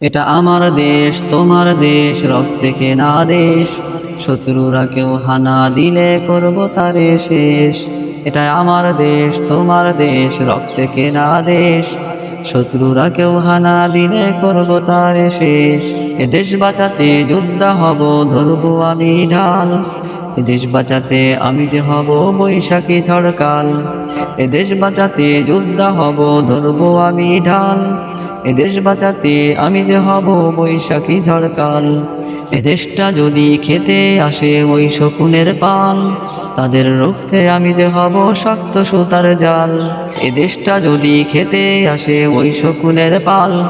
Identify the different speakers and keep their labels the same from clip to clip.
Speaker 1: এটা আমার দেশ, তোমার দেশ রক্তে কেনা দেশ। শত্রুরা কেউ হানা দিলে করব তারে শেষ। এটা আমার দেশ, তোমার দেশ রক্তে কেনা দেশ। শত্রুরা কেউ হানা দিলে করব তারে শেষ। এ দেশ বাঁচাতে যোদ্ধা হব, ধরবো আমি ঢাল। এ দেশ বাঁচাতে আমি যে হব বৈশাখী ঝড়কাল। এ দেশ বাঁচাতে যোদ্ধা হব, ধরবো আমি ঢাল। এ দেশ বাঁচাতে আমি যে হব বৈশাখী ঝড়কাল। এ দেশটা যদি খেতে আসে ওই শকুনের পাল, তাদের রুখতে আমি যে হব শক্ত সুতার জাল। এ দেশটা যদি খেতে আসে ওই শকুনের পাল,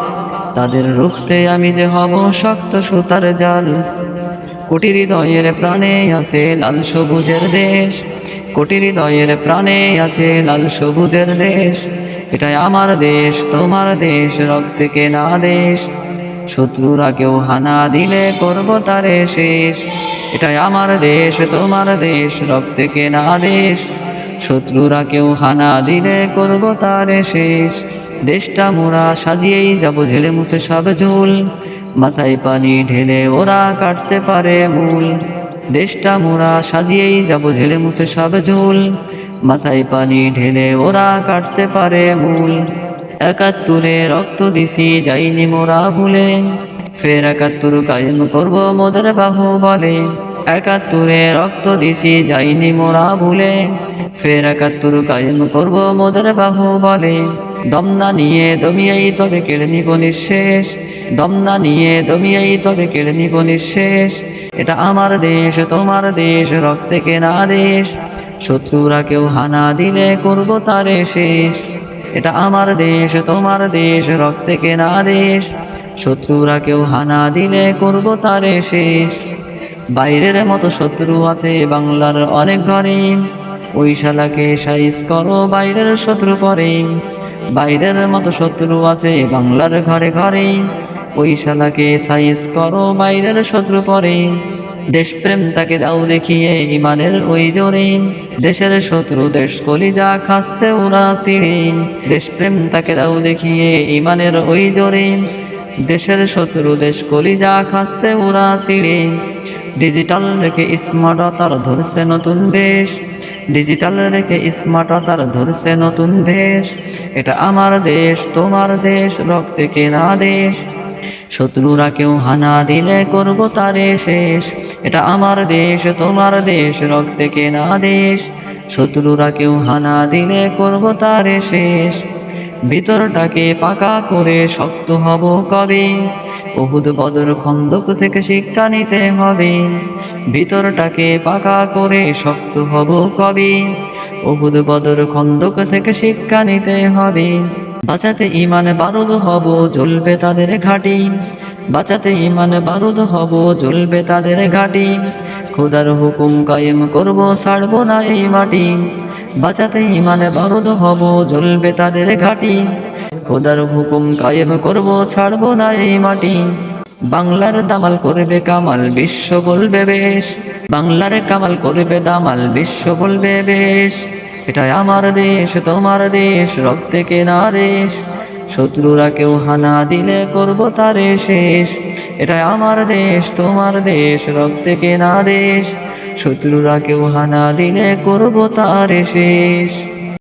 Speaker 1: তাদের রুখতে আমি যে হব শক্ত সুতার জাল। কোটি হৃদয়ের প্রাণে আছে লাল সবুজের দেশ কোটি হৃদয়ের প্রাণে আছে লাল সবুজের দেশ। এটাই আমার দেশ, তোমার দেশ, রক্তে কেনা দেশ। শত্রুরা কেউ হানা দিলে করব তারে শেষ। এটাই আমার দেশ, তোমার দেশ, রক্তে কেনা দেশ। শত্রুরা কেউ হানা দিলে করব তারে শেষ। দেশটা মোরা সাজিয়েই যাব ঝেলে মুছে সব ঝুল। মাথায় পানি ঢেলে ওরা কাটতে পারে মূল। দেশটা মোরা সাজিয়েই যাব ঝেলে মুছে সব ঝুল। মাথায় পানি ঢেলে ওরা কাটতে পারে মূল। একাত্তরে রক্ত দিছি, যাইনি মোরা ভুলে। ফের একাত্তর কায়েম করব মোদের বাহু বলে একাত্তরে রক্ত দিছি, যাইনি মোরা ভুলে। ফের একাত্তর কায়েম করব মোদের বাহু বলে। দমনা নিয়ে দমিয়েই তবে কেড়ে নিব নিঃশেষ। দমনা নিয়ে দমিয়েই তবে কেড়ে নিব নিঃশেষ। এটা আমার দেশ, তোমার দেশ, রক্তে কেনা দেশ। শত্রুরা কেউ হানা দিলে করব তারে শেষ। এটা আমার দেশ, তোমার দেশ, রক্তে কেনা দেশ। শত্রুরা কেউ হানা দিলে করব তারে শেষ। বাইরের মতো শত্রু আছে বাংলার অনেক ঘরে। ওই শালাকে সাইজ করো, বাইরের শত্রু করে বাইরের মতো শত্রু আছে বাংলার ঘরে ঘরে। ওই শালাকে সাইজ করো, বাইরের শত্রু পরে। দেশপ্রেম তাকে দাও দেখিয়ে ইমানের ওই জোরে। দেশের শত্রু, দেশ কলিজা খাচ্ছে ওরা সিঁড়ি দেশপ্রেম তাকে দাও দেখিয়ে ইমানের ওই জোরে। দেশের শত্রু, দেশ কলিজা খাচ্ছে ওরা সিঁড়ি ডিজিটাল রেখে স্মার্ট তার ধরছে নতুন বেশ ডিজিটাল রেখে স্মার্ট তার ধরছে নতুন বেশ এটা আমার দেশ, তোমার দেশ, রক্তে কেনা দেশ। শত্রুরা কেউ হানা দিলে করব তারে শেষ। এটা আমার দেশ, তোমার দেশ, রক্তে কেনা দেশ। শত্রুরা কেউ হানা দিলে করব তারে শেষ। ভিতরটাকে পাকা করে শক্ত হব কবে? বহুদ বদর খন্দক থেকে শিক্ষা নিতে হবে। ভিতরটাকে পাকা করে শক্ত হব কবে? বহুদ বদর খন্দক থেকে শিক্ষা নিতে হবে। বাঁচাতে ইমান বারুদ হব, জ্বলবে তাদের ঘাটি। বাঁচাতে ইমান বারুদ হব, জ্বলবে তাদের ঘাটি। খোদার হুকুম কায়েম করব, ছাড়ব না এই মাটি। বাঁচাতে ইমান বারুদ হব, জ্বলবে তাদের ঘাটি। খোদার হুকুম কায়েম করব, ছাড়ব না এই মাটি। বাংলার দামাল করবে কামাল, বিশ্ব বলবে বেশ। বাংলার কামাল করবে দামাল, বিশ্ব বলবে বেশ। এটাই আমার দেশ, তোমার দেশ, রক্তে কেনা দেশ। শত্রুরা কেউ হানা দিলে করব তারে শেষ। এটা আমার দেশ, তোমার দেশ, রক্তে কেনা দেশ। শত্রুরা কেউ হানা দিলে করব তারে শেষ।